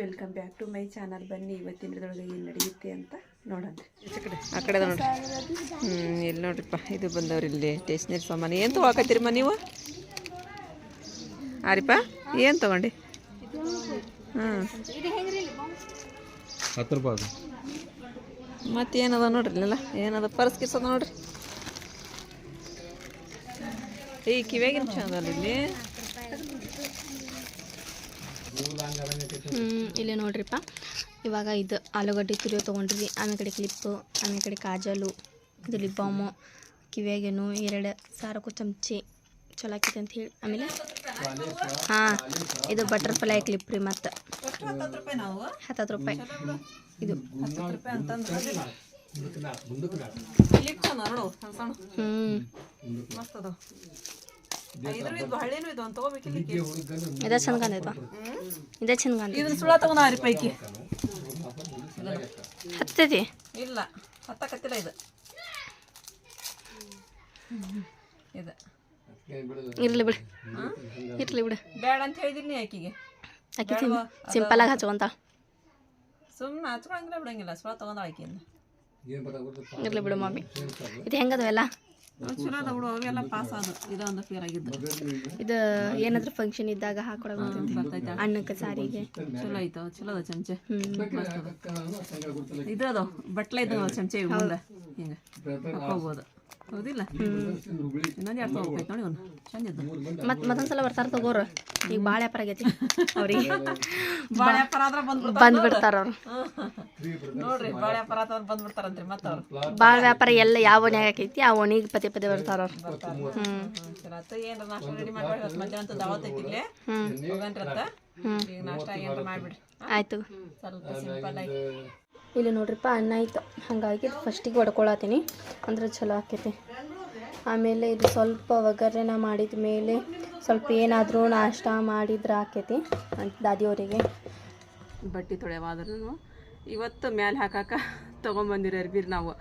Welcome back to my channel ಬನ್ನಿ ಇವತ್ತಿನ ಹಿಡಿದೊಳಗೆ ಏನು ನಡೆಯುತ್ತೆ ಅಂತ ನೋಡೋಣ. ಆ ಕಡೆ ನೋಡ್ರಿ. ಹ್ಞೂ ಇಲ್ಲಿ ನೋಡ್ರಿಪ್ಪ ಇದು ಬಂದವ್ರಿ ಇಲ್ಲಿ ಸ್ಟೇಷನರಿ ಸಾಮಾನು. ಏನು ತೊಗೊಳಕತ್ತೀರಿಮ್ಮ ನೀವು? ಆರಿಪ್ಪ ಏನು ತೊಗೊಂಡು? ಹಾಂ ಹತ್ತು ರೂಪಾಯಿ ಅದು. ಮತ್ತೇನದ ನೋಡ್ರಿ ಇಲ್ಲೆಲ್ಲ? ಏನದ ಪರ್ಸ್ ಕಿಸ್ ಅದ ನೋಡ್ರಿ? ಈ ಕಿವ್ಯಾಗಿನ ಚಂದ ಇಲ್ಲಿ? ಇಲ್ಲಿ ನೋಡ್ರಿಪ್ಪ. ಇವಾಗ ಇದು ಆಲೂಗಡ್ಡೆ ತುರಿಯೋ ತೊಗೊಂಡ್ರಿ ಆಮೇಲೆ ಕಡೆ ಕ್ಲಿಪ್ಪು ಆಮೇಲೆ ಕಡೆ ಕಾಜಲು ಇದು ಲಿಪ್ ಬಾಮು ಕಿವಿಯಾಗೇನು ಎರಡು ಸಾರಕ್ಕೂ ಚಮಚಿ ಚಲೋ ಆಕೈತೆ ಅಂತ ಹೇಳಿ. ಆಮೇಲೆ ಹಾಂ ಇದು ಬಟರ್ಫ್ಲೈ ಕ್ಲಿಪ್ ರೀ ಮತ್ತು. ಹತ್ತತ್ತು ರೂಪಾಯಿ. ನಾವು ಹತ್ತತ್ತು ರೂಪಾಯಿ ಇದು ಹ್ಞೂ ಇದು ಹಳ್ಳಿನೂ ಇದು ಅಂತ ತಗೋಬೇಕಿಲ್ಲ ಇದೇ ಚಂದ ಕಾಣೈತವ ಇದೇ ಚಂದ ಕಾಣ್ತೈತಿ ಇದನ್ನ ಸುಳ ತಗೊಂಡ ಆರಿ ಪೈಕಿ. ಹತ್ತೈತಿ? ಇಲ್ಲ ಹತ್ತಕತ್ತಿಲ್ಲ ಇದು. ಇದು. ಇರ್ಲಿ ಬಿಡು. ಇರ್ಲಿ ಬಿಡು. ಬೇಡ ಅಂತ ಹೇಳಿದಿನಿ ಆಕಿಗೆ. ಆಕಿ ಸಿಂಪಲಾಗಿ ಹಚ್ಕೊಂತ ಸುಮ್ಮನೆ ಹಚ್ಕೊಳಂಗಿಲ್ಲ ಬಿಡಂಗಿಲ್ಲ ಸುಳ ತಗೊಂಡ ಆಕಿಯಿಂದ ಇರ್ಲಿ ಬಿಡು ಮಾಮಿ ಇದು ಹೆಂಗದವೆಲ್ಲ? ಚಲೋ ಅದಾವು ಅವೆಲ್ಲ ಪಾಸ್ ಆದ ಇದೊಂದು ಫೇರ್ ಆಗಿದ್ದು. ಇದು ಏನಾದ್ರೂ ಫಂಕ್ಷನ್ ಇದ್ದಾಗ ಹಾಕೊಡಕ್ ಬರ್ತೈತಿ. ಅಣ್ಣಕ್ಕೆ ಸಾರಿಗೆ. ಚಲೋ ಐತ ಚಲೋ ಅದ ಚಮಚೆ. ಇದ್ರದ ಇದು ಅದಾವ ಬಟ್ಲ ಇದ್ದಾವ ಚಮಚೆ ಮುಂದೆ. ಹಿಂಗೆ ಹಾಕೋಬೋದು ಹೌದಿಲ್ಲ? ಇನ್ನೊಂದು ಎರಡು ತಗೋಬೇಕು ನೋಡಿ ಅವ್ನು. ಚಂದ ಇದ್ದು. ಮತ್ ಮತ್ತೊಂದ್ಸಲ ಬರ್ತಾರ ತಗೋರು ಈಗ ಭಾಳ ವ್ಯಾಪಾರ ಆಗೈತಿ ಅವ್ರಿಗೆ. ವ್ಯಾಪಾರ ಆದ್ರೆ ಬಂದ್ಬಿಡ್ತಾರ ಅವ್ರು. ನೋಡ್ರಿ ವ್ಯಾಪಾರ ಮತ್ತೆ ಅವ್ರು. ಭಾಳ ವ್ಯಾಪಾರ ಎಲ್ಲ ಯಾವ ಓಣಿ ಆಕೈತಿ ಆ ಓಣಿಗೆ ಪದೇ ಪದೇ ಬರ್ತಾರ ಅವ್ರು. ಏನ್ರ ನಾಷ್ಟ ರೆಡಿ ದಾವತ್ ಈಗ ನಾಷ್ಟ ಏನ್ರ ಮಾಡ್ಬಿಡ್ರಿ. ಆಯ್ತು. ಸ್ವಲ್ಪ ಸಿಂಪಲ್ ಆಗಿ. ಇಲ್ಲಿ ನೋಡ್ರಿಪ್ಪ, ಅನ್ನ ಆಯ್ತು. ಹಾಗಾಗಿ ಫಸ್ಟಿಗೆ ಹೊಡ್ಕೊಳತ್ತೀನಿ ಅಂದ್ರೆ ಚಲೋ ಆಕೈತಿ. ಆಮೇಲೆ ಇದು ಸ್ವಲ್ಪ ಒಗ್ಗರಣೆ ಮಾಡಿದ ಮೇಲೆ ಸ್ವಲ್ಪ ಏನಾದರೂ ನಾಷ್ಟ ಮಾಡಿದ್ರೆ ಆಕೈತಿ ದಾದಿಯವರಿಗೆ. ಬಟ್ಟೆ ತೊಳೆವಾದ್ರೂ ಇವತ್ತು ಮ್ಯಾಲೆ ಹಾಕಾಕ ತೊಗೊಂಬಂದಿರೋ ಅರ್ಬೀರಿ ನಾವು.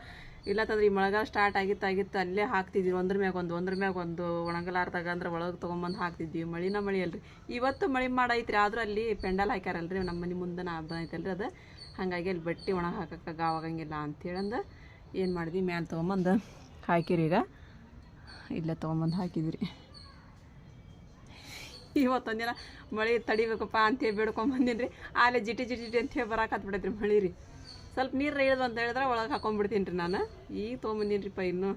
ಇಲ್ಲತ್ತಂದ್ರೆ ಈ ಮಳೆಗಾಲ ಸ್ಟಾರ್ಟ್ ಆಗಿತ್ತು ಆಗಿತ್ತು, ಅಲ್ಲೇ ಹಾಕ್ತಿದ್ವಿ ಒಂದ್ರ ಮ್ಯಾಗ ಒಂದು, ಒಂದ್ರ ಮ್ಯಾಗ ಒಂದು ಒಣಗಲಾರ್ದಾಗ ಅಂದ್ರೆ ಒಳಗೆ ತೊಗೊಂಬಂದು ಹಾಕ್ತಿದ್ವಿ ಮಳಿನ ಮಳಿ ಅಲ್ರಿ. ಇವತ್ತು ಮಳಿ ಮಾಡೈತ್ರಿ, ಆದರೂ ಅಲ್ಲಿ ಪೆಂಡಲ್ ಹಾಕ್ಯಾರಲ್ರಿ ನಮ್ಮ ಮನೆ ಮುಂದೆ ನಾ ಐತಲ್ರಿ ಅದು. ಹಾಗಾಗಿ ಅಲ್ಲಿ ಬಟ್ಟೆ ಒಣ ಹಾಕಕ್ಕೆ ಗಾವಾಗಂಗಿಲ್ಲ ಅಂಥೇಳಂದು ಏನು ಮಾಡಿದ್ವಿ ಮ್ಯಾಲೆ ತೊಗೊಂಬಂದು ಹಾಕಿರಿ ಈಗ. ಇಲ್ಲೇ ತೊಗೊಂಬಂದು ಹಾಕಿದ್ರಿ. ಇವತ್ತೊಂದಿನ ಮಳೆ ತಡಿಬೇಕಪ್ಪ ಅಂತೇಳಿ ಬೇಡ್ಕೊಂಬಂದಿನಿ ರೀ ಆಲೆ ಜಿಟಿ ಜಿಟಿ ಜಿಟಿ ಅಂತೇಳಿ ರೀ ಮಳೆ ರೀ ಸ್ವಲ್ಪ ನೀರು ಇಳ್ದು ಅಂತ ಹೇಳಿದ್ರೆ ಒಳಗೆ ಹಾಕೊಂಡ್ಬಿಡ್ತೀನಿ ರೀ ನಾನು. ಈಗ ತೊಗೊಂಬಂದೀನಿ ರೀಪ್ಪ ಇನ್ನು.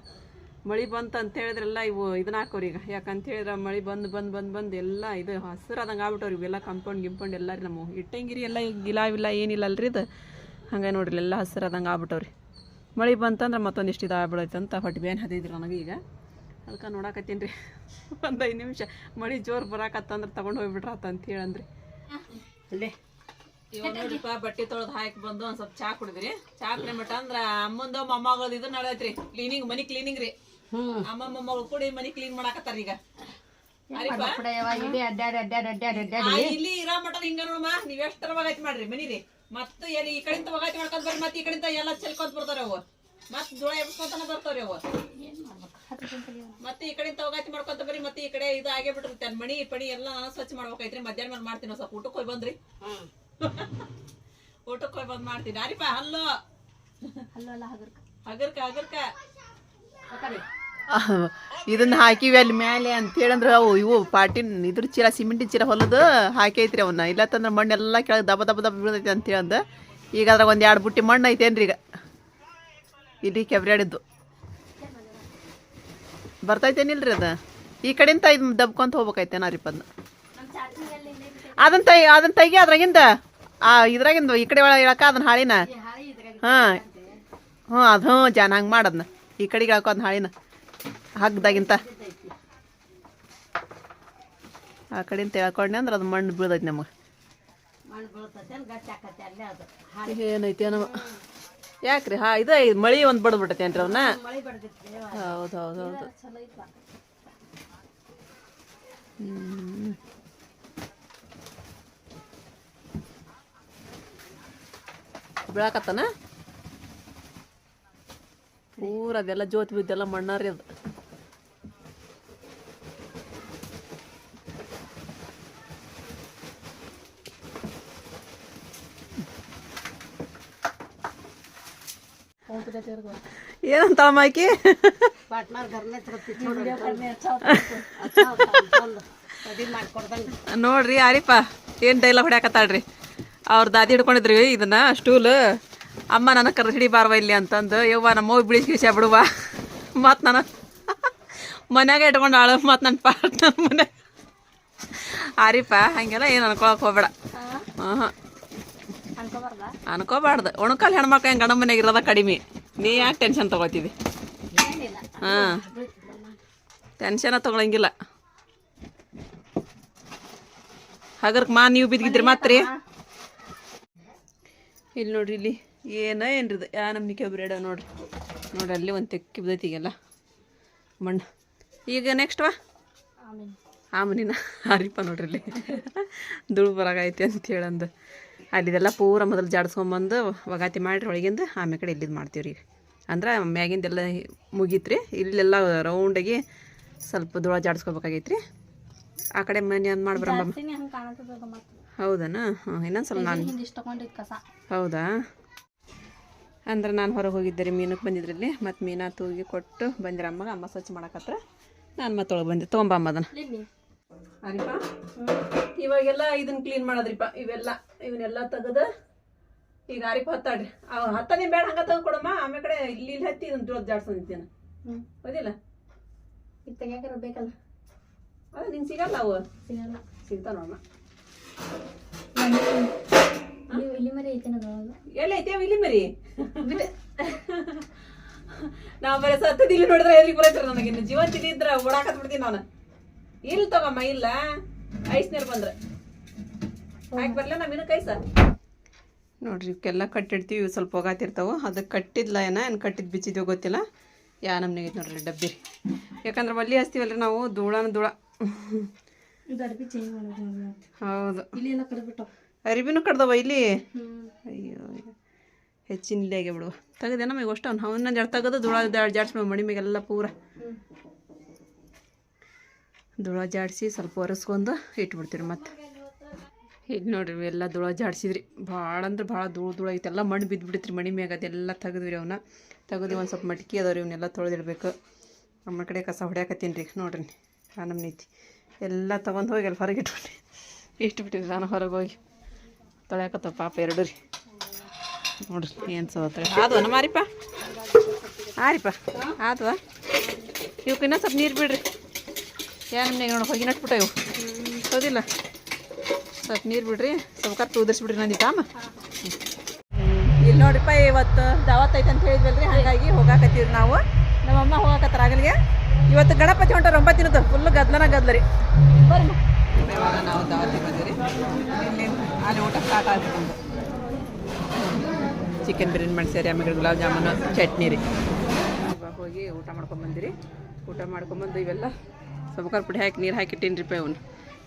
ಮಳೆ ಬಂತ ಅಂತ ಹೇಳಿದ್ರೆಲ್ಲ ಇವು ಇದನ್ನ ಯಾಕಂತ ಹೇಳಿದ್ರೆ ಮಳೆ ಬಂದು ಬಂದು ಬಂದು ಬಂದು ಎಲ್ಲ ಇದು ಹಸಿರಾದಂಗೆ ಆಗ್ಬಿಟ್ಟವ್ರಿ ಇವೆಲ್ಲ ಕಂಪೌಂಡ್ ಗಿಂಪೌಂಡ್ ಎಲ್ಲಾರಿ ನಮ್ಮ ಇಟ್ಟಂಗಿರಿ ಎಲ್ಲ ಗಿಲಾವಿಲ್ಲ ಏನಿಲ್ಲ ಅಲ್ರಿ ಇದು. ಹಂಗೆ ನೋಡ್ರಿ ಎಲ್ಲ ಹಸಿರಾದಂಗೆ ಆಗ್ಬಿಟ್ಟವ್ರಿ. ಮಳೆ ಬಂತಂದ್ರೆ ಮತ್ತೊಂದಿಷ್ಟು ಇದು ಆಗ್ಬಿಡೈತೆ ಅಂತ ಹೊಟ್ಟೆ ಬೇನ್ ಹದಿದ್ರಿ ನನಗೆ ಈಗ. ಅದಕ್ಕೆ ನೋಡಾಕತ್ತೀನಿ ರೀ. ಒಂದು ಐದು ನಿಮಿಷ. ಮಳೆ ಜೋರು ಬರಾಕತ್ತಂದ್ರೆ ತಗೊಂಡು ಹೋಗ್ಬಿಟ್ರಾತ ಅಂತ ಹೇಳಂದ್ರಿ. ಅಲ್ಲೇ. ಇವಾಗ ಬಟ್ಟೆ ತೊಳೆದು ಹಾಕಿ ಬಂದು ಒಂದು ಸ್ವಲ್ಪ ಚಾ ಕುಡಿದ್ರಿ. ಚಾ ಕುಡಿಮಟ ಅಂದ್ರೆ ಅಮ್ಮಂದು ಮೊಮ್ಮಗಳದ್ದು ಇದು ಕ್ಲೀನಿಂಗ್ ಮನಿ ಕ್ಲೀನಿಂಗ್ ರೀ. ಅಮ್ಮ ಮಗಳು ಕೂಡಿ ಮನಿ ಕ್ಲೀನ್ ಮಾಡಾಕತ್ತಾರ ಈಗ. ಇಲ್ಲಿ ಇರೋ ಮಟನ್ ಹಿಂಗ ನೋಡಮ್ಮ ನೀವ್ ಎಷ್ಟರ ವಗಾಯ್ತಿ ಮಾಡ್ರಿ ಮನಿ ರೀ ಮತ್ತ ಎಲ್ಲಿ ಈ ಕಡೆಯಿಂದ ವಗಾಯ್ತಿ ಮಾಡ್ಕೊಂಡ್ ಬರ್ರಿ ಮತ್ತೆ ಈ ಕಡೆಯಿಂದ ಎಲ್ಲ ಚೆಲ್ಕೊಂತ ಬರ್ತಾರ ಅವು ಮತ್ ಜೋಳ ಎಬ್ಸ್ಕೊಂತಾನ ಬರ್ತಾವ್ರಿ ಅವು ಮತ್ತೆ ಈ ಕಡೆಯಿಂದ ವಗಾತಿ ಮಾಡ್ಕೊಂತ ಬರ್ರಿ ಮತ್ತೆ ಈ ಕಡೆ ಇದು ಆಗೇ ಬಿಟ್ಟಿರುತ್ತೆ ಮಣಿ ಪಣಿ ಎಲ್ಲ ನಾನು ಸ್ವಚ್ಛ ಮಾಡ್ಬೇಕೈತ್ರಿ ಮಧ್ಯಾಹ್ನ ಮೇಲೆ ಮಾಡ್ತೀನಿ ಸ್ವಲ್ಪ. ಊಟಕ್ಕೆ ಹೋಗಿ ಬಂದ್ರಿ? ಊಟಕ್ಕೆ ಹೋಗಿ ಬಂದ್ ಮಾಡ್ತೀನಿ. ಅರಿಪ ಹಲ್ಲು. ಹಗರ್ಕ. ಹಗರ್ಕ ಇದನ್ನ ಹಾಕಿವಿ ಅಲ್ಲಿ ಮೇಲೆ ಅಂತೇಳಂದ್ರೆ ಅವು ಇವು ಪಾಟಿನ ಇದ್ರ ಚೀಲ ಸಿಮೆಂಟಿನ ಚೀಲ ಹೊಲದು ಹಾಕೈತ್ರಿ ಅವನ್ನ ಇಲ್ಲತ್ತಂದ್ರೆ ಮಣ್ಣೆಲ್ಲ ಕೆಳಗೆ ದಬ ದಬ ದಬ ಬೀಳ್ತೈತಿ ಅಂತೇಳಂದ ಈಗ ಅದ್ರಾಗ ಒಂದು ಎರಡು ಬುಟ್ಟಿ ಮಣ್ಣು ಐತೇನ್ರಿ ಈಗ. ಇಲ್ಲಿ ಕೆಬ್ರಾಡಿದ್ದು ಬರ್ತೈತೇನಿಲ್ರಿ ಅದ? ಈ ಕಡೆಯಿಂದ ಇದು ದಬ್ಕೊಂತ ಹೋಗ್ಬೇಕೈತೇನ ರೀ ಅದನ್ನ ಅದನ್ನ ತೈ ಅದನ್ನ ತೆಗಿ ಅದ್ರಾಗಿಂದ ಆ ಇದ್ರಾಗಿಂದ ಈ ಕಡೆ ಒಳಗೆ ಇಳಕ ಅದನ್ನ ಹಾಳಿನ? ಹಾಂ. ಹ್ಞೂ ಅದು ಹ್ಞೂ ಜಾನ ಹಂಗೆ ಮಾಡದ್ನ ಈ ಕಡೆಗೆ ಇಳಕೋ ಅದನ್ನ ಹಾಳಿನ. ಹಗ್ದಾಗಿಂತ ಆ ಕಡೆಯಿಂದ ಎಳ್ಕೊಂಡೆ ಅಂದ್ರೆ ಅದು ಮಣ್ಣು ಬೀಳ್ದೈತಿ ನಮಗೆ. ಏನೈತಿ ಏನವ ಯಾಕ್ರಿ? ಹಾ, ಇದು ಮಳಿ ಒಂದು ಬಡ್ದ್ಬಿಟ್ಟೈತಿ ಏನ್ರಿ ಅವನ್ನ ಹೌದು ಹೌದು ಹೌದು. ಬೀಳಾಕತ್ತನ? ಪೂರ ಅದೆಲ್ಲ ಜೋತ್ ಬಿದ್ದೆಲ್ಲ ಮಣ್ಣಾರಿ ಅದು. ಏನಂತ ಮಾಕಿ? ನೋಡ್ರಿ ಆರಿಫ ಏನು ಡೈಲಾಗ್ ಹೊಡ್ಯಾಕತ್ತಾಳ್ರಿ? ಅವ್ರ ದಾದಿ ಹಿಡ್ಕೊಂಡಿದ್ರಿ ಇದನ್ನ ಸ್ಟೂಲ್ ಅಮ್ಮ ನನಗೆ ಕರೆದು ಹಿಡಿಬಾರ್ವ ಇಲ್ಲಿ ಅಂತಂದು ಯವ್ವ ನಮ್ಮ ಹೋಗಿ ಬಿಳಿಸಿ ಬಿಡುವ. ಮತ್ತು ನಾನು ಮನ್ಯಾಗ ಇಟ್ಕೊಂಡು ಆಳು ಮತ್ತು ನನ್ನ ಪಾಟ್ ನನ್ನ ಮನೆ. ಆರಿಪ ಹಂಗೆಲ್ಲ ಏನು ಅನ್ಕೊಳಕ್ ಹೋಗ್ಬೇಡ. ಹಾಂ. ಅನ್ಕೋಬಾರ್ದು? ಒಣಕಲ್ ಹೆಣ್ಮಕ್ಳು ಹೆಂಗೆ ಗಂಡ ಮನೆಗೆ ಇರೋದ ಕಡಿಮೆ. ನೀ ಯಾಕೆ ಟೆನ್ಷನ್ ತಗೋತಿದ್ದಿ ಹಾಂ. ಟೆನ್ಷನ ತಗೊಳಂಗಿಲ್ಲ. ಹಗರ್ಕ್ ಮಾ ನೀವು ಬಿದ್ದಿದ್ರಿ ಮಾತ್ರ? ಇಲ್ಲಿ ನೋಡ್ರಿ ಇಲ್ಲಿ. ಏನ ಏನ್ರಿ ಯಾ ನಂಬಿಕೆ ಬ್ರೇಡ ನೋಡ್ರಿ. ನೋಡ್ರಿ ಅಲ್ಲಿ ಒಂದು ತೆಕ್ಕಿ ಬಿದ್ದೈತಿಗೆಲ್ಲ ಮಣ್ಣು. ಈಗ ನೆಕ್ಸ್ಟ್ ವಾ? ಆಮನಿನ ಹಾರಿಪ್ಪ ನೋಡ್ರಿ ಇಲ್ಲಿ. ದುಳು ಬರಾಗೈತಿ ಅಂತ ಹೇಳಂದು. ಅಲ್ಲಿದೆಲ್ಲ ಪೂರ ಮೊದಲು ಜಾಡ್ಸ್ಕೊಂಬಂದು ಒಗಾತಿ ಮಾಡಿರಿ ಒಳಗಿಂದ ಆಮೇಲೆ ಕಡೆ ಇಲ್ಲಿದ್ದು ಮಾಡ್ತೀವಿ ರೀ ಅಂದ್ರೆ ಮ್ಯಾಗಿಂದೆಲ್ಲ ಮುಗೀತ್ರಿ. ಇಲ್ಲೆಲ್ಲ ರೌಂಡಾಗಿ ಸ್ವಲ್ಪ ದೂಳ ಜಾಡಿಸ್ಕೋಬೇಕಾಗೈತ್ರಿ. ಆ ಕಡೆ ಮನೆ ಅಂದ್ ಮಾಡ್ಬರಮ್ಮ ಹೌದನಾ? ಹಾಂ ಇನ್ನೊಂದು ಸ್ವಲ್ಪ ನಾನು ಹಿಂದೆ ಇಷ್ಟ ತಗೊಂಡಿದ್ ಹೌದಾ? ಅಂದ್ರೆ ನಾನು ಹೊರಗೆ ಹೋಗಿದ್ದೆ ರೀ ಮೀನಕ್ಕೆ ಬಂದಿದ್ರಲ್ಲಿ. ಮತ್ತು ಮೀನಾ ತೂಗಿ ಕೊಟ್ಟು ಬಂದಿರಮ್ಮಗ ಅಮ್ಮ ಸ್ವಚ್ಛ ಮಾಡಕತ್ರ. ನಾನು ಮತ್ತೆ ಒಳಗೆ ಬಂದೆ. ತೊಗೊಂಬಮ್ಮ ಅದನ್ನ. ಅರಿಪ ಇವಾಗೆಲ್ಲ ಇದನ್ನ ಕ್ಲೀನ್ ಮಾಡೋದ್ರಿಪ್ಪ ಇವೆಲ್ಲ ಇವನ್ನೆಲ್ಲ ತೆಗೆದು ಈಗ ಅರಿಪ ಹತ್ತಾಡ್ರಿ ಅವ್ ಹತ್ತನೇ ಬೇಡ ಹಂಗ ತೆಗೆದು ಕೊಡಮ್ಮ ಆಮೇಲೆ ಕಡೆ ಇಲ್ಲಿ ಇಲ್ಲಿ ಹತ್ತಿ ಇದನ್ನ ಜೋತ್ ಜಾಡ್ಸಂದಿದ್ದೇನೆ ಹ್ಮ್. ಹೌದಿಲ್ಲ? ಈಗ ತೆಗಿಯಾಕ ಬೇಕಲ್ಲ? ಅದು ನಿಂಗೆ ಸಿಗಲ್ಲ ಅವು? ಸಿಗಲ್ಲ. ಸಿಗ್ತಾವ ನೋಡಮ್ಮ. ಇಲ್ಲಿ ಮರಿ ಎಲ್ಲ ಐತೆ ಇಲ್ಲಿ ಮರಿ? ನಾವು ಬರೀ ಸತ್ತದ ಇಲ್ಲಿ ನೋಡಿದ್ರೆ ಎಲ್ಲಿ ಬರೈತ್ರ ನನಗೆ ಇನ್ನು ಇಲ್ಲಿ ಇದ್ರ ಓಡಾಕತ್ ಬಿಡ್ತೀನಿ ನಾನು ಇಲ್ಲಿ ತಗೊಮ್ಮ ಇಲ್ಲ. ಐಸ್ ನೀರು ಬಂದ್ರೆ. ಹಾಕಿ ಬರ್ಲ ನಮ್ಮಿನ ಕೈಸ? ನೋಡ್ರಿ ಇವಕ್ಕೆಲ್ಲ ಕಟ್ಟಿಡ್ತೀವಿ ಇವು ಸ್ವಲ್ಪ ಹೋಗಾತಿರ್ತಾವೆ. ಅದಕ್ಕೆ ಕಟ್ಟಿದ್ಲ ಏನ ಏನು ಕಟ್ಟಿದ್ದು ಬಿಚ್ಚಿದ್ಯೋ ಗೊತ್ತಿಲ್ಲ. ಯಾ ನಮ್ನಿಗೆ ನೋಡ್ರಿ ಡಬ್ಬಿ. ಯಾಕಂದ್ರೆ ಒಲ್ಲಿ ಹಚ್ತೀವಲ್ರಿ ನಾವು ಧೂಳನ ಧೂಳ. ಇದು ಅರ್ಬಿ ಚೇಂಜ್ ಮಾಡೋದು ಹೌದು. ಇಲ್ಲಿ ಎಲ್ಲ ಕಡ್ದ್ಬಿಟ್ಟು. ಅರಿಬಿನೂ ಕಡ್ದವ ಇಲ್ಲಿ? ಅಯ್ಯೋ ಹೆಚ್ಚಿನ ಇಲ್ಲೇ ಆಗ್ಯಾವ ಬಿಡುವ ತೆಗದೆ ನಮಗೆ ಅಷ್ಟು ಅವ್ನು ಅವನ್ನ ಜಡ್ ತೆಗೆದು ಧೂಳ ಜಾಡ್ಸ್ಬಿಡು ಮಣಿ ಮೇಗೆಲ್ಲ ಪೂರ. ಧೂಳ ಜಾಡಿಸಿ ಸ್ವಲ್ಪ ಒರೆಸ್ಕೊಂಡು ಇಟ್ಬಿಡ್ತೀರಿ ಮತ್ತು. ಈಗ ನೋಡ್ರಿ ಎಲ್ಲ ದುಳ ಜಾಡ್ಸಿದ್ರಿ. ಭಾಳ ಅಂದ್ರೆ ಭಾಳ ಧೂಳು ಧೂಳ ಐತೆಲ್ಲ ಮಣ್ಣು ಬಿದ್ದುಬಿಡ್ತ್ರಿ ಮಣಿ ಮ್ಯಾಗ, ಅದೆಲ್ಲ ತೆಗೆದ್ವಿ ಅವನ್ನ ತೆಗೆದು ಒಂದು ಸ್ವಲ್ಪ ಮಟ್ಕಿ ಅದಾವ್ರಿ ಇವನ್ನೆಲ್ಲ ತೊಳೆದಿಡ್ಬೇಕು. ನಮ್ಮ ಕಡೆ ಕಸ ಹೊಡ್ಯಾಕತ್ತೀನಿ ರೀ, ನೋಡ್ರಿ ಆ ನೀತಿ. ಐತಿ ಎಲ್ಲ ತೊಗೊಂಡು ಹೋಗಿ ಅಲ್ಲಿ ಹೊರಗೆ ಇಟ್ಬಿಟ್ಟು ಇಟ್ಬಿಟ್ಟಿರಿ ನಾನು ಹೊರಗೆ ಹೋಗಿ. ತೊಳ್ಯಾಕತ್ತವ ಪಾಪ ಎರಡು ರೀ. ನೋಡ್ರಿ ಏನು ಸೋತ್ರಿ ಆದ್ವ ಮಾರಿಪ್ಪ ಆರಿಪ್ಪ ಆದ್ವಾ? ಇವಕ್ಕೆ ಇನ್ನೂ ಸ್ವಲ್ಪ ನೀರು ಬಿಡ್ರಿ. ಏನು ನೋಡ ನೋಡಿ ಹೋಗಿ ನಟ್ಬಿಟ್ಟ ಇವು? ಹೌದಿಲ್ಲ ಸ್ವಲ್ಪ ನೀರು ಬಿಡ್ರಿ, ಸ್ವಲ್ಪ ಕತ್ತು ಉದರ್ಸ್ಬಿಡ್ರಿ ನಂದಿ ಕಾಮ ಇಲ್ಲಿ ನೋಡ್ರಿಪ್ಪ, ಇವತ್ತು ದಾವತ್ ಐತೆ ಅಂತ ಹೇಳಿದ್ವಲ್ರಿ, ಹಾಗಾಗಿ ಹೋಗಾಕತ್ತೀವಿ ನಾವು. ನಮ್ಮಮ್ಮ ಹೋಗಾಕತ್ತಾರ ಆಗಲಿಗೆ. ಇವತ್ತು ಗಣಪತಿ ಹೊಂಟಾರ ಒಂಬತ್ತು ದಿನದ ಫುಲ್ ಗದ್ಲನ ಗದ್ಲ ರೀ. ನಾವು ದಾವತ್ತಿಗೆ ಬಂದಿರಿ ಇಲ್ಲಿ ಅಲ್ಲಿ ಊಟ ಸ್ಟಾರ್ಟ್ ಆಗ್ತದೆ ಚಿಕನ್ ಬಿರಿಯಾನಿ ಮಾಡಿಸ್ಯಾರಿ ಆಮೇಲೆ ಗುಲಾಬ್ ಜಾಮೂನು, ಚಟ್ನಿ ರೀ. ಹೋಗಿ ಊಟ ಮಾಡ್ಕೊಂಬಂದಿರಿ ಊಟ ಮಾಡ್ಕೊಂಬಂದು ಇವೆಲ್ಲ ಸಬಕಾರ ಪುಡಿ ಹಾಕಿ ನೀರು ಹಾಕಿಟ್ಟೀನಿ ರೀ ಅವನು.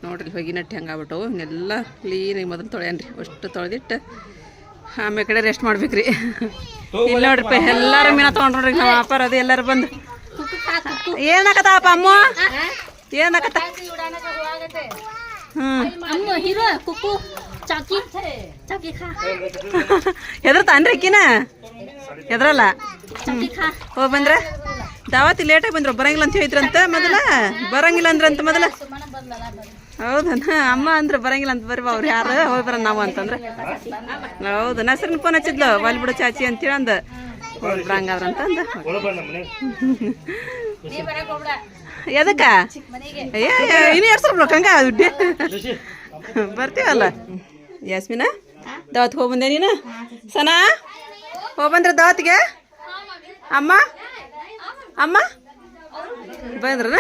ನೋಡ್ರಿ ಹೋಗಿ ನಟ್ಟಿ ಹಂಗಾಗ್ಬಿಟ್ಟವು. ಇವನ್ನೆಲ್ಲ ಕ್ಲೀನಾಗಿ ಮೊದಲು ತೊಳೆಯನ್ರಿ ಅಷ್ಟು ತೊಳೆದಿಟ್ಟು ಆಮೇಲೆ ಕಡೆ ರೆಸ್ಟ್ ಮಾಡ್ಬೇಕ್ರಿ ಇಲ್ಲಿ ನೋಡ್ರಿಪ್ಪ ಎಲ್ಲರೂ ಮೀನ ತೊಗೊಂಡು ನೋಡ್ರಿ ನಮ್ಮ ಅಪ್ಪಾರ ಅದು ಎಲ್ಲರೂ ಬಂದು. ಏನಾಕತ್ತಪ್ಪ ಅಮ್ಮ? ಏನಾಗತ್ತ ಹ್ಞೂ ಅಮ್ಮ ಹೀರೋ ಕುಕ್ಕು. ಚಾಕಿ? ಚಾಕಿ ಖಾ ಹೆದರ್ತಾನ್ರಿ ಅಕ್ಕಿನ? ಹೆದ್ರಲ್ಲ ಹೋಗಿ ಬಂದ್ರ? ದಾವತಿ ಲೇಟಾಗಿ ಬಂದ್ರು ಬರಂಗಿಲ್ಲ ಅಂತ ಹೇಳಿದ್ರಂತ ಮೊದಲ? ಬರಂಗಿಲ್ಲ ಅಂದ್ರಂತ ಮೊದಲ? ಹೌದನ ಅಮ್ಮ ಅಂದ್ರೆ ಬರಂಗಿಲ್ಲ ಅಂತ ಬರ್ರಿ ಅವ್ರು ಯಾರು? ಹೋಗಿ ಬರ ನಾವು ಅಂತಂದ್ರೆ. ಹೌದು ನಸರಿನ ಫೋನ್ ಹಚ್ಚಿದ್ಲು ಒಲ್ ಬಿಡು ಚಾಚಿ ಅಂತೇಳಿ ಅಂದ ಬರಂಗಾದ್ರ ಅಂತ ಅಂದ. ಎದಕ್ಕ? ಏ ಇನ್ನು ಎರಡು ಸಾವಿರ ಹಂಗ? ದುಡ್ಡು? ಬರ್ತೀವಲ್ಲ? ಯಾಸ್ಮಿನ ದಾವತ್ಗೆ ಹೋಗಿ ಬಂದೆ ನೀನು? ಸನಾ? ಹೋಗ್ಬಂದ್ರ ದಾವತ್ಗೆ? ಅಮ್ಮ? ಅಮ್ಮ? ಬಂದ್ರನ?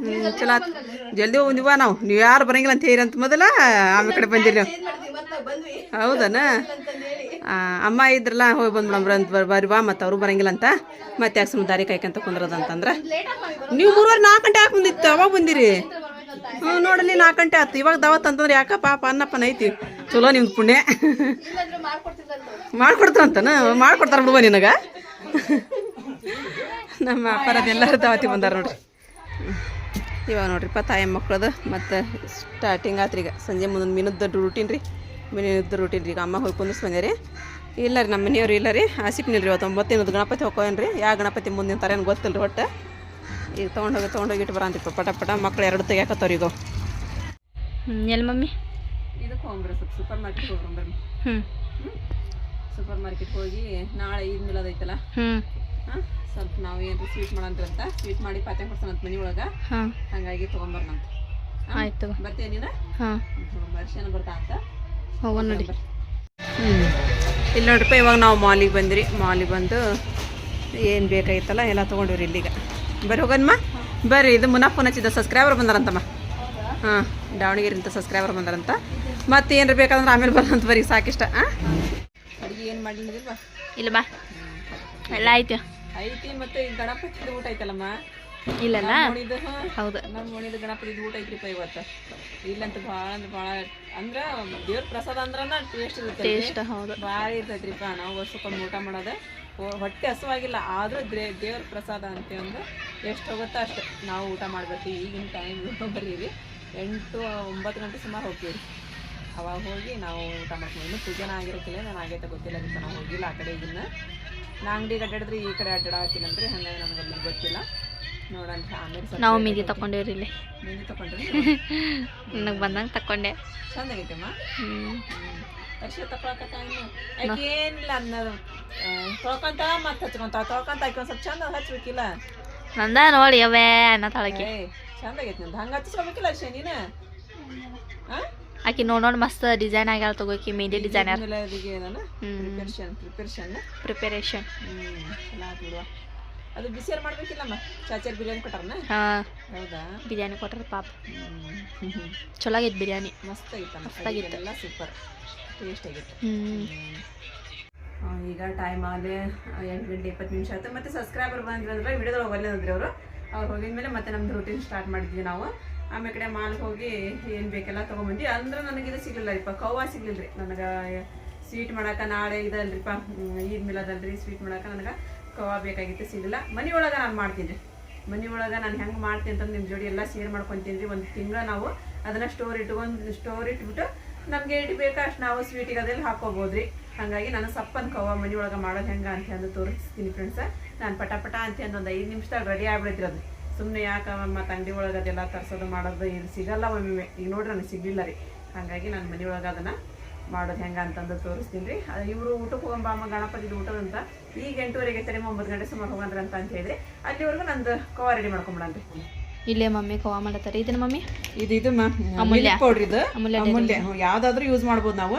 ಹ್ಞೂ ಚಲೋ ಆತು. ಜಲ್ದಿ ಹೋಗ್ಬಂದಿವ ನಾವು. ನೀವು ಯಾರು ಬರಂಗಿಲ್ಲ ಅಂತ ಹೇಳಿ ಅಂತ ಮೊದಲ ಆಮೇಲೆ ಕಡೆ ಬಂದಿರಿ ನೀವು. ಹೌದನ? ಅಮ್ಮ ಇದ್ರಲ್ಲ, ಹೋಗಿ ಬಂದ್ಬಿಡಮ್ರ ಅಂತ ಬರ್ ಬರ್ರಿ ಬಾ ಮತ್ತೆ ಅವರು ಬರಂಗಿಲ್ಲ ಅಂತ. ಮತ್ತೆ ಯಾಕೆ ಸುಮ್ಮನೆ ದಾರಿ ಕಾಯ್ಕಂತ ಕುಂದ್ರದಂತಂದ್ರೆ ನೀವು ಮೂರುವರೆ ನಾಲ್ಕು ಗಂಟೆ ಯಾಕೆ ಬಂದಿತ್ತು? ಅವಾಗ ಬಂದಿರಿ? ಹ್ಞೂ ನೋಡಲಿ ನಾಲ್ಕು ಗಂಟೆ ಆಯ್ತು ಇವಾಗ ದಾವತ್ ಅಂತಂದ್ರೆ ಯಾಕಪ್ಪ? ಅನ್ನಪ್ಪನ ಐತಿ. ಚಲೋ ನಿಮ್ದು ಪುಣ್ಯ. ಮಾಡ್ಕೊಡ್ತಾರಂತನ? ಮಾಡ್ಕೊಡ್ತಾರ ಬಿಡುವ ನಿನಗ? ನಮ್ಮ ಅಪ್ಪರದ ಎಲ್ಲರೂ ತಾವತಿ ಬಂದಾರ ನೋಡ್ರಿ. ಇವಾಗ ನೋಡ್ರಿಪ್ಪ ತಾಯಿ ಮಕ್ಕಳದು ಮತ್ತು ಸ್ಟಾರ್ಟಿಂಗ್ ಆತ್ರಿ ಈಗ. ಸಂಜೆ ಮುಂದೊಂದು ಮೀನದ್ದು ರೂಟೀನ್ ರೀ. ಮೀನದ್ದು ರೂಟೀನ್ ರೀ. ಈಗ ಅಮ್ಮ ಹೋಗಿ ಕುಂದಿಸ್ ರೀ. ಇಲ್ಲ ರೀ ನಮ್ಮ ಮನೆಯವ್ರು ಇಲ್ಲ ರೀ ಆಸಿಪ್ನಿಲ್ಲ ರೀ ಇವತ್ತು ಒಂಬತ್ತಿನದು ಗಣಪತಿ ಹೋಗೋನ್ ರೀ ಯಾವ ಗಣಪತಿ ಮುಂದಿನ ಏನು ಗೊತ್ತಿಲ್ಲ ರೀ ಒಟ್ಟು. ಈಗ ತೊಗೊಂಡೋಗಿ ತೊಗೊಂಡೋಗಿ ಇಟ್ಟು ಬರಂತಿಪ್ಪ ಪಟ ಪಟ ಮಕ್ಳು ಎರಡು ತೆಗಿಯಾಕತ್ತವ್ರಿ ಈಗ. ಎಲ್ಲಿ ಮಮ್ಮಿ? ಇದಕ್ಕೆ ಹೋಗ್ರಿ ಸ್ವಲ್ಪ ಸೂಪರ್ ಮಾರ್ಕೆಟ್ ಹೋಗ್ರಿ ಹ್ಞೂ ಸೂಪರ್ ಮಾರ್ಕೆಟ್ ಹೋಗಿ ನಾಳೆ ಈದ್ ಹಾಂ ಸ್ವಲ್ಪ ನಾವು ಏನು ಸ್ವೀಟ್ ಮಾಡಂತ ಸ್ವೀಟ್ ಮಾಡಿ ಪಾತ್ರೆ ಕೊಡ್ಸೋಣಂತ ಮನೆ ಒಳಗೆ. ಹಂಗಾಗಿ ಹಾಗಾಗಿ ತೊಗೊಂಬರ್ನಂತ ಆಯ್ತು ಬರ್ತೀಯ ನೀನ? ವರ್ಷನ ಬರ್ತಾ ಅಂತ. ಹೋಗೋಣ ನೋಡಿ. ಹ್ಞೂ ಇಲ್ಲಿ ನೋಡ್ರಿಪ್ಪ ಇವಾಗ ನಾವು ಮಾಲಿಗೆ ಬಂದಿರಿ. ಮಾಲಿಗೆ ಬಂದು ಏನು ಬೇಕಾಗಿತ್ತಲ್ಲ ಎಲ್ಲ ತೊಗೊಂಡಿವ್ರಿ ಇಲ್ಲಿಗ. ಬರ್ರಿ ಹೋಗನ್ಮ ಬರ್ರಿ ಇದು ಮುನಾ ಫೋನ್ ಹಚ್ಚಿದ್ದ ಸಬ್ಸ್ಕ್ರೈಬರ್ ಬಂದಾರಂತಮ್ಮ ಹಾಂ ದಾವಣಗೆರೆಂತ ಸಬ್ಸ್ಕ್ರೈಬರ್ ಬಂದಾರಂತ. ಮತ್ತೆ ಏನಾರ ಬೇಕಂದ್ರೆ ಆಮೇಲೆ ಬರಂತ ಬರೀ ಸಾಕಿಷ್ಟ ಹಾಂ ಅಡುಗೆ ಏನು ಮಾಡಿಲ್ವಾ ಇಲ್ಲ ಬಾ. ಎಲ್ಲ ಆಯ್ತು. ಐತಿ ಮತ್ತೆ ಗಣಪತಿ ಊಟ ಐತಲ್ಲಮ್ಮ? ಇಲ್ಲಲ್ಲ ಹೌದು. ನಮ್ಮ ಮಣಿದ ಗಣಪತಿ ಊಟ ಐತ್ರಿಪ್ಪ ಇವತ್ತು. ಇಲ್ಲಂತ ಭಾಳ ಅಂದ್ರೆ ಭಾಳ ಅಂದ್ರ ದೇವ್ರ ಪ್ರಸಾದ ಅಂದ್ರನ ಟೇಸ್ಟ್ ಇರುತ್ತೆ ಟೇಸ್ಟ್ ಹೌದು. ಭಾರಿ ಇರ್ತೈತ್ರಿಪ್ಪ. ನಾವು ವರ್ಷಕ್ಕೊಮ್ಮೆ ಊಟ ಮಾಡೋದು. ಹೊಟ್ಟೆ ಹಸುವಾಗಿಲ್ಲ ಆದ್ರೂ ದೇವ್ರ ಪ್ರಸಾದ ಅಂತ ಒಂದು ಎಷ್ಟು ಹೋಗುತ್ತೋ ಅಷ್ಟೇ ನಾವು ಊಟ ಮಾಡ್ಬೇಕು. ಈಗಿನ ಟೈಮ್ ಬರೀರಿ. ಎಂಟು ಒಂಬತ್ತು ಗಂಟೆ ಸುಮಾರು ಹೋಗ್ತೀವಿ. ರೀ ಅವಾಗ ಹೋಗಿ ನಾವು ಊಟ ಮಾಡ್ಕೊಂಡು ಇನ್ನೂ ಪೂಜೆನ ಆಗಿರೋಕ್ಕಿಲ್ಲ ನಾನು ಆಗೈತೆ ಗೊತ್ತಿಲ್ಲ ಅದಕ್ಕೆ ನಾವು ಹೋಗಿಲ್ಲ ಆ ಕಡೆ ಇದನ್ನು. ನಾ ಅಂಗಡಿಗೆ ಅಡ್ಡಾಡಿದ್ರೆ ಈ ಕಡೆ ಅಡ್ಡಾಡತ್ತೀನಂದ್ರೆ ಹಂಗಾಗಿ ನಮ್ಗೆ ಅಲ್ಲಿ ಗೊತ್ತಿಲ್ಲ. ನೋಡೋಣ ಆಮೇಲೆ ನಾವು ಮೀಗಿ ತಗೊಂಡೇವ್ರಿ ಇಲ್ಲಿ. ಮೆಹಂದಿ ತಗೊಂಡ್ರಿ ನನಗೆ ಬಂದಂಗೆ ತಕೊಂಡೆ ಚಂದ ಆಗೈತಮ್ಮ? ಟೈಮು ಆಕೆ ಏನಿಲ್ಲ ಅನ್ನೋದು. ತೊಳ್ಕೊಂತ ಮತ್ತೆ ಹಚ್ಕೊಂತ ತೊಳ್ಕೊಂತ ಹಾಕಿ ಒಂದು ಸ್ವಲ್ಪ ಚಂದ ಹಚ್ಬೇಕಿಲ್ಲ? ನಂದ ನೋಡಿ ಅವೇ ಅನ್ನ ತಾಳಕಿ. ಏಯ್ ಚಂದ ಆಗೈತಿ ನಂದು. ಹಂಗೆ ಹಚ್ಕೋಬೇಕಿಲ್ಲ ಅರ್ಷ ನೀನು? ಆಕಿ ನೋಡ್ ನೋಡಿ ಮಸ್ತ್ ಡಿಸೈನ್ ಆಗ್ಯಾಳ ತಗೋಕಿ ಮೆಹಂದಿ ಡಿಸೈನರ್ ಪ್ರಿಪರೇಷನ್ ಅದು ಬಿಸಿಯಾರು ಮಾಡ್ಬೇಕಿಲ್ಲಮ್ಮ? ಚಾಚಾರ್ ಬಿರಿಯಾನಿ ಕೊಟ್ಟಾರನ? ಹಾಂ. ಹೌದಾ? ಬಿರಿಯಾನಿ ಕೊಟ್ರ ಪಾಪ. ಚಲೋ ಆಗೈತೆ ಬಿರಿಯಾನಿ. ಮಸ್ತ್ ಆಗಿತ್ತಮ್ಮ ಮಸ್ತಾಗಿತ್ತು. ಎಲ್ಲ ಸೂಪರ್ ಟೇಸ್ಟ್ ಆಗಿತ್ತು ಈಗ ಟೈಮ್ ಆಗಲಿ ಎಂಟು ಗಂಟೆ ಇಪ್ಪತ್ತು ನಿಮಿಷ ಆಯ್ತು. ಮತ್ತು ಸಬ್ಸ್ಕ್ರೈಬರ್ ಬಂದ್ರು ಅಂದರೆ ವಿಡಿಯೋದೊಳಗೆ ಒಳ್ಳೆ ಅಂದ್ರಿ ಅವರು. ಅವ್ರು ಹೋಗಿದ್ಮೇಲೆ ಮತ್ತೆ ನಮ್ದು ರೂಟೀನ್ ಸ್ಟಾರ್ಟ್ ಮಾಡಿದ್ವಿ ನಾವು. ಆಮೇಲೆ ಕಡೆ ಮಾಲ್ಗೆ ಹೋಗಿ ಏನು ಬೇಕೆಲ್ಲ ತೊಗೊಂಬಂದ್ವಿ ಅಂದ್ರೆ ನನಗಿದು ಸಿಗಲಿಲ್ಲ ರೀಪ್ಪ ಕವ್ವ ಸಿಗ್ಲಿಲ್ಲ ರೀ. ನನಗೆ ಸ್ವೀಟ್ ಮಾಡೋಕೆ ನಾಳೆ ಇದಲ್ರಿಪ್ಪ ಈದ್ ಮಿಲದಲ್ರಿ ಸ್ವೀಟ್ ಮಾಡೋಕೆ ನನಗೆ ಕವ್ವ ಬೇಕಾಗಿತ್ತು, ಸಿಗಲಿಲ್ಲ. ಮನೆ ಒಳಗೆ ನಾನು ಮಾಡ್ತೀನಿ ರೀ. ಮನೆ ಒಳಗೆ ನಾನು ಹೆಂಗೆ ಮಾಡ್ತೀನಿ ಅಂತಂದು ನಿಮ್ಮ ಜೋಡಿ ಎಲ್ಲ ಶೇರ್ ಮಾಡ್ಕೊತೀನಿ ರೀ. ಒಂದು ತಿಂಗಳು ನಾವು ಅದನ್ನು ಸ್ಟೋರ್ ಇಟ್ಕೊಂಡು ಸ್ಟೋರ್ ಇಟ್ಬಿಟ್ಟು ನಮಗೆ ಇಟ್ಟು ಬೇಕಾ ಅಷ್ಟು ನಾವು ಸ್ವೀಟಿಗೆ ಅದೆಲ್ಲ ಹಾಕೋಬೋದು ರೀ. ಹಾಗಾಗಿ ನಾನು ಸಪ್ಪನ್ ಕವ ಮನೆ ಒಳಗೆ ಮಾಡೋದು ಹೆಂಗೆ ಅಂತ ಅಂದು ತೋರಿಸ್ತೀನಿ ಫ್ರೆಂಡ್ಸ ನಾನು ಪಟ ಪಟ ಅಂತ ಒಂದು ಐದು ನಿಮಿಷದಾಗ ರೆಡಿ ಆಗ್ಬಿಡ್ತೀರಿ ಅದು. ಸುಮ್ಮನೆ ಯಾಕೆ ಮತ್ತು ಅಂಗಡಿ ಒಳಗೆ ಅದೆಲ್ಲ ತರಿಸೋದು ಮಾಡೋದು ಇದು ಸಿಗಲ್ಲ ಒಮ್ಮೆ ಈಗ ನೋಡ್ರಿ ನನಗೆ ಸಿಗಲಿಲ್ಲ ರೀ. ಹಾಗಾಗಿ ನಾನು ಮನೆ ಒಳಗೆ ಅದನ್ನು ಮಾಡೋದು ಹೆಂಗೆ ಅಂತಂದು ತೋರಿಸ್ತೀನಿ ರೀ. ಅದು ಇವರು ಊಟಕ್ಕೆ ಹೋಗಂಬ ಗಣಪತಿದು ಊಟದಂತ. ಈಗ ಎಂಟೂವರೆಗೆ ಸರಿ ಒಂಬತ್ತು ಗಂಟೆ ಸುಮಾರು ಹೋಗಂದ್ರೆ ಅಂತ ಅಂತ ಹೇಳಿದ್ರೆ ಅಲ್ಲಿವರೆಗೂ ನಂದು ಕವ ರೆಡಿ ಮಾಡ್ಕೊಂಬಿಡನ್ರಿ ಇಲ್ಲೇ ಮಮ್ಮಿ ಕವಾ ಮಾಡತ್ತಾರೆ. ಇದನ್ನ ಮಮ್ಮಿ? ಇದು ಇದು ಅಮೂಲ್ಯ. ಪೌಡ್ರ್ ಇದು. ಅಮೂಲ್ಯ ಯಾವ್ದಾದ್ರು ಯೂಸ್ ಮಾಡ್ಬೋದು ನಾವು.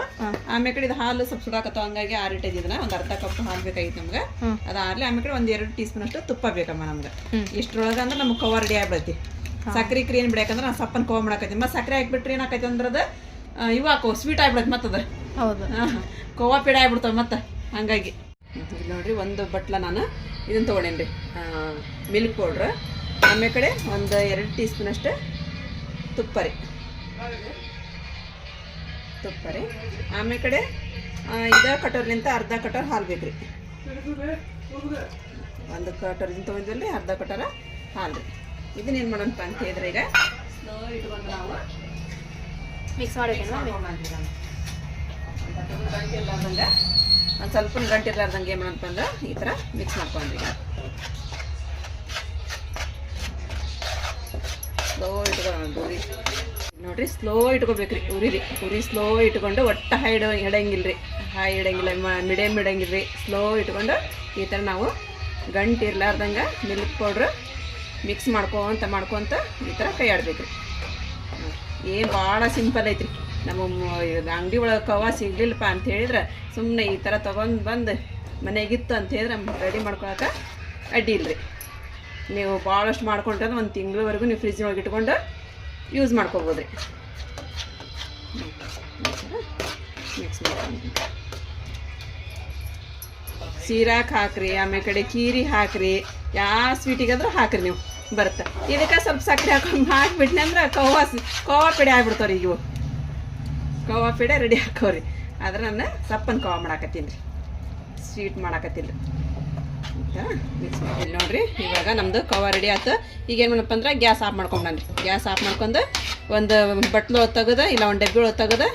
ಆಮೇಲೆ ಕಡೆ ಇದು ಹಾಲು ಸ್ವಲ್ಪ ಸುಡಾಕತ್ತ ಹಂಗಾಗಿ ಆರಿಟ್ಟಿದ್ದು ಇದನ್ನ ಒಂದು ಅರ್ಧ ಕಪ್ ಹಾಲು ಬೇಕಾಗಿತ್ತು ನಮ್ಗೆ. ಅದ ಆರ್ಲಿ ಆಮೇಲೆ ಕಡೆ ಒಂದ್ ಎರಡು ಟೀ ಸ್ಪೂನ್ ಅಷ್ಟು ತುಪ್ಪ ಬೇಕಮ್ಮ ನಮ್ಗೆ. ಇಷ್ಟೊಳಗ ಇಷ್ಟ್ರೊಳಗೆ ಅಂದ್ರೆ ನಮ್ಗೆ ಕವಾ ರೆಡಿ ಆಗ್ಬಿಡೈತಿ. ಸಕ್ರಿ ಕ್ರೀನ್ ಬಿಡಕಂದ್ರೆ ನಾವು ಸಪ್ಪನ್ ಕವಾ ಮಾಡಾಕೈತಿ ಮತ್ತೆ ಸಕ್ಕರೆ ಹಾಕ್ಬಿಟ್ರೆ ಏನಾಕೈತಿ ಅಂದ್ರೆ ಅದ ಆ, ಇವು ಹಾಕೋ ಸ್ವೀಟ್ ಆಗ್ಬಿಡತ್ತೆ ಮತ್ತದ ಹೌದು. ಕೋವಾ ಪೀಡ ಆಗ್ಬಿಡ್ತಾವ ಮತ್ತೆ ಹಂಗಾಗಿ. ನೋಡ್ರಿ ಒಂದು ಬಟ್ಲ ನಾನು ಇದನ್ನ ತೊಗೊಂಡೇನ್ರಿ. Milk powder. ಆಮೇಲೆ ಕಡೆ ಒಂದು ಎರಡು ಟೀ ಸ್ಪೂನ್ ಅಷ್ಟು ತುಪ್ಪ ರೀ ತುಪ್ಪ ರೀ ಆಮೇಲೆ ಕಡೆ ಇದ ಕಟೋರ್ಲಿಂತ ಅರ್ಧ ಕಟೋರ್ ಹಾಲು ಬೇಕ್ರಿ. ಒಂದು ಕಟೋರ್ಲಿಂದ ರೀ ಅರ್ಧ ಕಟೋರ ಹಾಲು ರೀ. ಇದನ್ನ ಏನು ಮಾಡೋಣಪ್ಪ ಅಂತ ಹೇಳಿದ್ರೆ ಈಗ ಸ್ಲೋ ಇಟ್ಕೊಂಡು ನಾವು ಮಿಕ್ಸ್ ಮಾಡ್ಬೇಕೇನು ಒಂದು ಸ್ವಲ್ಪ ಗಂಟಿರ್ಲಾರ್ದಂಗೆ ಏನು ಮಾಡಪ್ಪ ಅಂದ್ರೆ ಈ ಥರ ಮಿಕ್ಸ್ ಮಾಡ್ಕೊಂಡ್ರಿ ಸ್ಲೋ ಇಟ್ಕೊಂಡು ಉರಿ. ನೋಡ್ರಿ ಸ್ಲೋ ಇಟ್ಕೋಬೇಕ್ರಿ ಉರಿ ರೀ ಉರಿ ಸ್ಲೋ ಇಟ್ಕೊಂಡು ಒಟ್ಟು ಹೈ ಇಡ ಇಡಂಗಿಲ್ಲ ರೀ ಹೈ ಇಡಂಗಿಲ್ಲ ಮಿಡಿಯಮ್ ಇಡಂಗಿಲ್ಲ ರೀ ಸ್ಲೋ ಇಟ್ಕೊಂಡು ಈ ಥರ ನಾವು ಗಂಟು ಇರ್ಲಾರ್ದಂಗೆ ಮಿಲ್ಕ್ ಪೌಡ್ರ್ ಮಿಕ್ಸ್ ಮಾಡ್ಕೊತ ಮಾಡ್ಕೊತ ಈ ಥರ ಕೈ ಆಡ್ಬೇಕ್ರಿ ಏನು ಭಾಳ ಸಿಂಪಲ್ ಐತ್ರಿ. ನಮ್ಮ ಅಂಗಡಿ ಒಳಗೆ ಕವ ಸಿಗ್ಲಿಲ್ಲಪ್ಪ ಅಂತ ಹೇಳಿದ್ರೆ ಸುಮ್ಮನೆ ಈ ಥರ ತೊಗೊಂಡು ಬಂದು ಮನೆಗಿತ್ತು ಅಂತ ಹೇಳಿದ್ರೆ ರೆಡಿ ಮಾಡ್ಕೊಳಕ್ಕೆ ಅಡ್ಡಿ ಇಲ್ರಿ ನೀವು ಭಾಳಷ್ಟು ಮಾಡ್ಕೊಂಡ್ರೆ ಒಂದು ತಿಂಗಳವರೆಗೂ ನೀವು ಫ್ರಿಜ್ ಒಳಗೆ ಇಟ್ಕೊಂಡು ಯೂಸ್ ಮಾಡ್ಕೋಬೋದು. ರೀ ಸೀರಾಕ್ ಹಾಕ್ರಿ, ಆಮೇಲೆ ಕಡೆ ಕೀರಿ ಹಾಕ್ರಿ ಯಾವ ಸ್ವೀಟಿಗಾದ್ರೂ ಹಾಕ್ರಿ ನೀವು, ಬರುತ್ತೆ. ಇದಕ್ಕೆ ಸ್ವಲ್ಪ ಸಕ್ಕರೆ ಹಾಕೊಂಡು ಹಾಕ್ಬಿಟ್ನೆ ಅಂದ್ರೆ ಕವಾ ಕವಾ ಪೇಡೆ ಆಗ್ಬಿಡ್ತಾವ್ರಿ ಇವು. ಕವ್ವಾ ಪೇಡೆ ರೆಡಿ ಹಾಕೋರಿ. ಆದ್ರೆ ನಾನು ಸಪ್ಪನ್ ಕವಾ ಮಾಡಾಕತ್ತೀನಿ ರೀ. ಸ್ವೀಟ್ ಮಾಡಾಕತ್ತಿಲ್ಲ ಮಿಕ್ಸ್ ಮಾಡ್ತೀನಿ ನೋಡ್ರಿ ಇವಾಗ ನಮ್ಮದು ಕವ ರೆಡಿ ಆಯ್ತು. ಈಗ ಏನು ಮಾಡಪ್ಪ ಅಂದ್ರೆ ಗ್ಯಾಸ್ ಆಫ್ ಮಾಡ್ಕೊಂಡ್ರಿ ಗ್ಯಾಸ್ ಆಫ್ ಮಾಡ್ಕೊಂಡು ಒಂದು ಬಟ್ಲು ತೆಗೆದು, ಇಲ್ಲ ಒಂದು ಡಬ್ಬಿ ಒಳಗೆ ತೆಗೆದು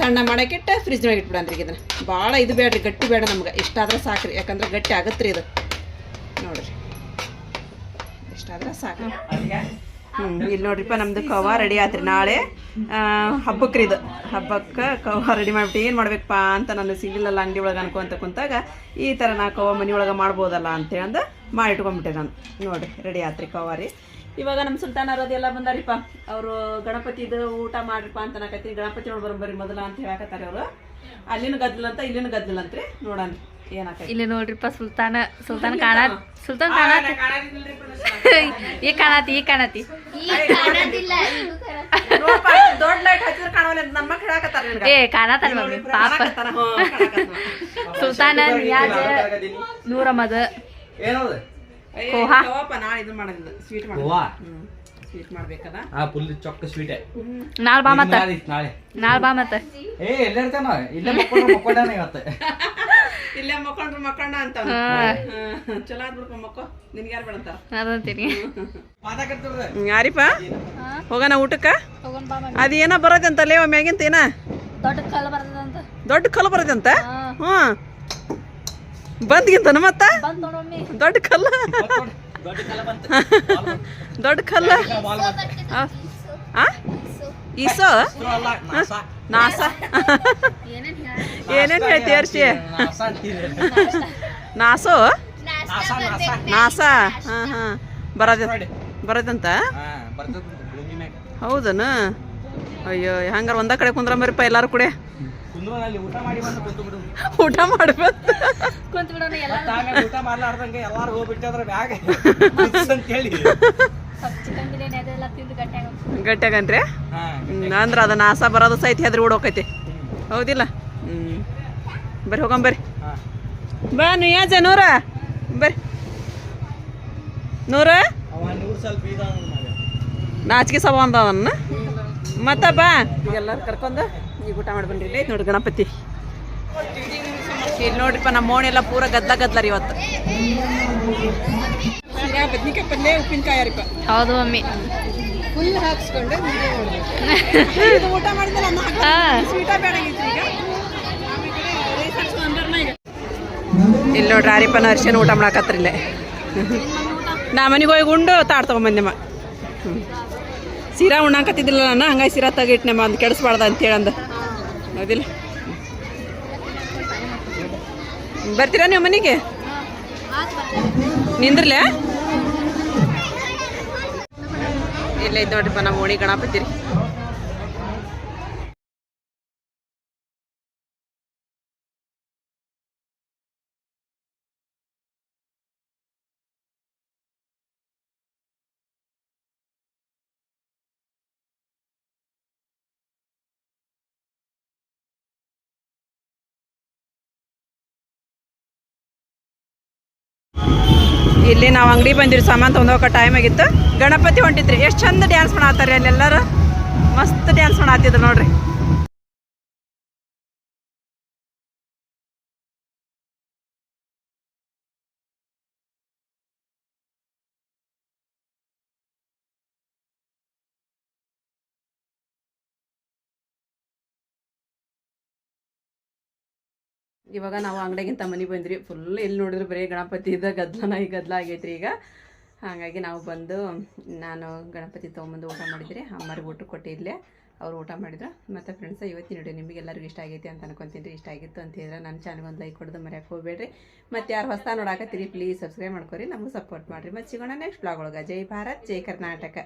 ತಣ್ಣ ಮಾಡೋಕ್ಕಿಟ್ಟು ಫ್ರಿಜ್ನೊಳಗೆ ಇಟ್ಬಿಡನ್ರಿ ಈಗ ಇದನ್ನ. ಭಾಳ ಇದು ಬೇಡ್ರಿ, ಗಟ್ಟಿ ಬೇಡ ನಮ್ಗೆ. ಇಷ್ಟಾದ್ರೆ ಸಾಕ್ರಿ, ಯಾಕಂದ್ರೆ ಗಟ್ಟಿ ಆಗತ್ತೆ ರೀ ಇದು. ನೋಡ್ರಿ. ಇಷ್ಟಾದ್ರೆ ಸಾಕು ಹ್ಞೂ ಇಲ್ಲಿ ನೋಡ್ರಿಪ್ಪ ನಮ್ದು ಕವ ರೆಡಿ ಆತ್ರಿ. ನಾಳೆ ಹಬ್ಬಕ್ಕೆ ರೀ ಇದು. ಹಬ್ಬಕ್ಕೆ ಕವ ರೆಡಿ ಮಾಡ್ಬಿಟ್ಟು ಏನು ಮಾಡ್ಬೇಕಪ್ಪ ಅಂತ ನಾನು ಸಿಗಲಿಲ್ಲಲ್ಲ ಅಂಗಡಿ ಒಳಗೆ ಅನ್ಕೊಂತ ಕುಂತಾಗ ಈ ಥರ ನಾ ಕವ ಮನೆ ಒಳಗೆ ಮಾಡ್ಬೋದಲ್ಲ ಅಂತೇಳಿ ಅಂದು ಮಾಡಿ ಇಟ್ಕೊಂಡ್ಬಿಟ್ಟೆ ನಾನು. ನೋಡಿರಿ ರೆಡಿ ಆತ್ರಿ ಕವಾರಿ ಇವಾಗ ನಮ್ಮ ಸುಲ್ತಾನ ಎಲ್ಲ ಬಂದಾರಿಪ್ಪ. ಅವರು ಗಣಪತಿದು ಊಟ ಮಾಡ್ರಿಪ್ಪ ಅಂತ ಅನ್ನಕತ್ತೀನಿ ಗಣಪತಿ ನೋಡಿ ಬರ್ರಿ ಮೊದಲ ಅಂತ ಹೇಳಕತ್ತಾರೆ ಅವರು. ಅಲ್ಲಿನ ಗದ್ದಲಂತ ಇಲ್ಲಿನ ಗದ್ದಲಂತ್ರಿ. ನೋಡೋಣ. ಇಲ್ಲಿ ನೋಡ್ರಿಪ್ಪ ಸುಲ್ತಾನ ಸುಲ್ತಾನ್ ಕಾಣ ಸುಲ್ತಾನ್ ಕಾಣ ಈ ಕಾಣತಿ. ಈ ಕಾಣತಿ ಏ ಕಾಣತಾನ ಮಮ್ಮಿ ಪಾಪ. ಸುಲ್ತಾನ ನೂರ ನೂರಮ್ಮದ ಕೋಹಾ. ಮಾಡೋದಿಲ್ಲ ಸ್ವೀಟ್ ಸ್ವೀಟ್ ಮಾಡ್ಬೇಕದ? ಆ ಫುಲ್ ಚೊಕ್ಕ ಸ್ವೀಟ್ ನಾಳೆ ಬಾ ಮತ್ತ. ನಾಳೆ. ನಾಳೆ ಬಾ ಮತ್ತ. ಏ ಎಲ್ಲ ಇರ್ತಾನ? ಇಲ್ಲೇ ಮಕ್ಕೊಂಡ್ರೆ ಮಕ್ಕೊಂಡಾನ ಇವತ್ತು. ಇಲ್ಲೇ ಮಕ್ಕೊಂಡ್ರು ಮಕ್ಕಣ್ಣ ಅಂತ ಚಲೋ ಆದ್ ಬಿಡ್ಪ ಮಕ್ಕೋ. ನಿನ್ಗೆ ಯಾರು ಬೇಡಂತಾರ ಅದಂತೀನಿ. ಯಾರಿಪ್ಪ? ಹೋಗೋಣ ಊಟಕ್ಕ? ಹೋಗೋಣ ಬಾ ಬರೋದಂತ ಅದೇನ ಬರೋದಂತಲೇ ಮ್ಯಾಗಿಂತ ಏನ? ದೊಡ್ಡ ಕಲ್ ಬರ್ತದಂತ ದೊಡ್ಡ ಕಲ್ಲು ಬರೋದಂತ? ಹ್ಞೂ. ಬಂದ್ಗಿಂತನ ಮತ್ತ? ದೊಡ್ಡ ಕಲ್ಲ ದೊಡ್ಡ ಕಾಲ. ಬಂತು ದೊಡ್ಡ ಕಲ್ಲ? ಈಸೋ. ನಾಸ. ಏನೇನು ಏನೇನ್ ಏನೇನ್ ಹೇಳ್ತಿ ಹರ್ಷಿ ನಾಸ? ಅಂತೀರಿ ನಾಸೋ ನಾಸ. ನಾಸ ನಾಸ? ಹಾ ಹಾ. ಬರೋದ ಬರೋದಂತ? ಹಾ ಬರ್ತದ ಹೌದನ? ಅಯ್ಯೋ ಹಂಗಾರ ಒಂದ ಕಡೆ ಕುಂದ್ರಂಬರಿಪ್ಪ ಎಲ್ಲಾರು ಕೂಡ? ಕುಂದ್ರು ಊಟ ಮಾಡಿ ಬಂದು ಕುಂತು ಬಿಡು. ಊಟ ಮಾಡ್ಬೇಕು ಊಟ ಮಾಡ್ಲಾರ್ದಂಗೆ ಎಲ್ಲಾರು ಹೋಗ್ಬಿಟ್ಟದ್ರ ಬ್ಯಾಗ್. ಅಂತ ಹೇಳಿ ಗಟ್ಟಾಗನ್ರಿ ಅಂದ್ರ ಅದನ್ನ ನಾಸ ಬರೋದು ಸಹಿತ ಹೆದ್ರಿ ಓಡೋಕೈತಿ ಹೌದಿಲ್ಲ ಹ್ಮ್ ಬರ್ರಿ ಹೋಗಂಬರ್ರಿ ಬಾ ಬಾ ನಿಯಾಜ ನೂರ ಬರ್ರಿ ನೂರ ನಾಚಿಕೆ ಸಭಾ ಅಂದ ಅವನ್ನ ಮತ್ತ ಬಾ ಎಲ್ಲರೂ ಕರ್ಕೊಂಡು ಈಗ ಊಟ ಮಾಡಿ ಬನ್ರಿ ಇಲ್ಲಿ ನೋಡಿ ಗಣಪತಿ ಇಲ್ಲಿ ನೋಡ್ರಿಪ್ಪ ನಮ್ಮ ಓಣಿ ಎಲ್ಲ ಪೂರ ಗದ್ಲ ಗದ್ಲ ರೀ ಇವತ್ತು ಬದ್ನಿಕಾಯಿ ಪಲ್ಯ ಉಪ್ಪಿನಕಾಯಿ ರೀಪ ಹೌದು ಮಮ್ಮಿ ಫುಲ್ ಹಾಕ್ಸ್ಕೊಂಡೆ ಊಟ ಮಾಡಿದ್ರೆ ಇಲ್ಲಿ ನೋಡ್ರಿ ಆರಿಪ್ಪನ ಅರ್ಶನ ಊಟ ಮಾಡಾಕತ್ರಿ ಇಲ್ಲೇ. ನಾ ಮನೆಗೆ ಹೋಗಿ ಉಂಡು ತಾಡ್ ತಗೊಂಬಂದೆಮ್ಮ ಸೀರಾ ಉಣ್ಣಾಕತ್ತಿದ್ದಿಲ್ಲ ನಾನು ಹಂಗಾಗಿ ಸೀರಾ ತಗಿಟ್ನೆಮ್ಮ ಅಂದ್ ಕೆಡಿಸ್ಬಾರ್ದ ಅಂತೇಳಿ ಅಂದ ಹೌದಿಲ್ಲ ಬರ್ತೀರಾ ನೀವು ಮನೆಗೆ? ನಿಂದ್ರಲೆ? ಇಲ್ಲ ಐತೆ ನೋಡ್ರಿಪ್ಪ ನಮ್ಮ ಓಣಿ ಗಣಪತಿ ಇಲ್ಲಿ ನಾವು ಅಂಗಡಿ ಬಂದಿರಿ ಸಾಮಾನು ತೊಗೊಂಡೋಗೋ ಟೈಮ್ ಆಗಿತ್ತು. ಗಣಪತಿ ಹೊಂಟಿದ್ರಿ. ಎಷ್ಟು ಚಂದ ಡ್ಯಾನ್ಸ್ ಮಾಡಾತಾರೆ ಅಲ್ಲೆಲ್ಲರೂ. ಮಸ್ತ್ ಡ್ಯಾನ್ಸ್ ಮಾಡಾತಿದ್ರು ನೋಡ್ರಿ. ಇವಾಗ ನಾವು ಅಂಗಡಿಗಿಂತ ಮನೆ ಬಂದ್ರಿ ಫುಲ್ ಎಲ್ಲಿ ನೋಡಿದ್ರು ಬರೀ ಗಣಪತಿ ಇದ್ದ ಗದ್ಲನ ಈ ಗದ್ಲ ಆಗೈತ್ರಿ ಈಗ. ಹಾಗಾಗಿ ನಾವು ಬಂದು, ನಾನು ಗಣಪತಿ ತೊಗೊಂಬಂದು ಊಟ ಮಾಡಿದ್ರಿ. ಅಮ್ಮರಿಗೆ ಊಟ ಕೊಟ್ಟಿರಲಿ ಅವ್ರು ಊಟ ಮಾಡಿದ್ರು. ಮತ್ತು ಫ್ರೆಂಡ್ಸ್ ಇವತ್ತಿನ ವಿಡಿಯೋ ನಿಮಗೆಲ್ಲರಿಗೂ ಇಷ್ಟ ಆಗೈತಿ ಅಂತ ಅನ್ಕೊಂತೀನಿ. ರೀ ಇಷ್ಟ ಆಗಿತ್ತು ಅಂತ ಹೇಳಿದ್ರೆ ನನ್ನ ಚಾನಲ್ಗೆ ಒಂದು ಲೈಕ್ ಕೊಡೋದು ಮರ್ಯಾಕೆ ಹೋಗ್ಬೇಡ್ರಿ. ಮತ್ತು ಯಾರು ಹೊಸ ನೋಡಾಕತ್ತೀರಿ ಪ್ಲೀಸ್ ಸಬ್ಸ್ಕ್ರೈಬ್ ಮಾಡ್ಕೊರಿ. ನಮಗೆ ಸಪೋರ್ಟ್ ಮಾಡಿರಿ. ಮತ್ತು ಸಿಗೋಣ ನೆಕ್ಸ್ಟ್ ಬ್ಲಾಗ್ ಒಳಗೆ. ಜೈ ಭಾರತ್, ಜೈ ಕರ್ನಾಟಕ.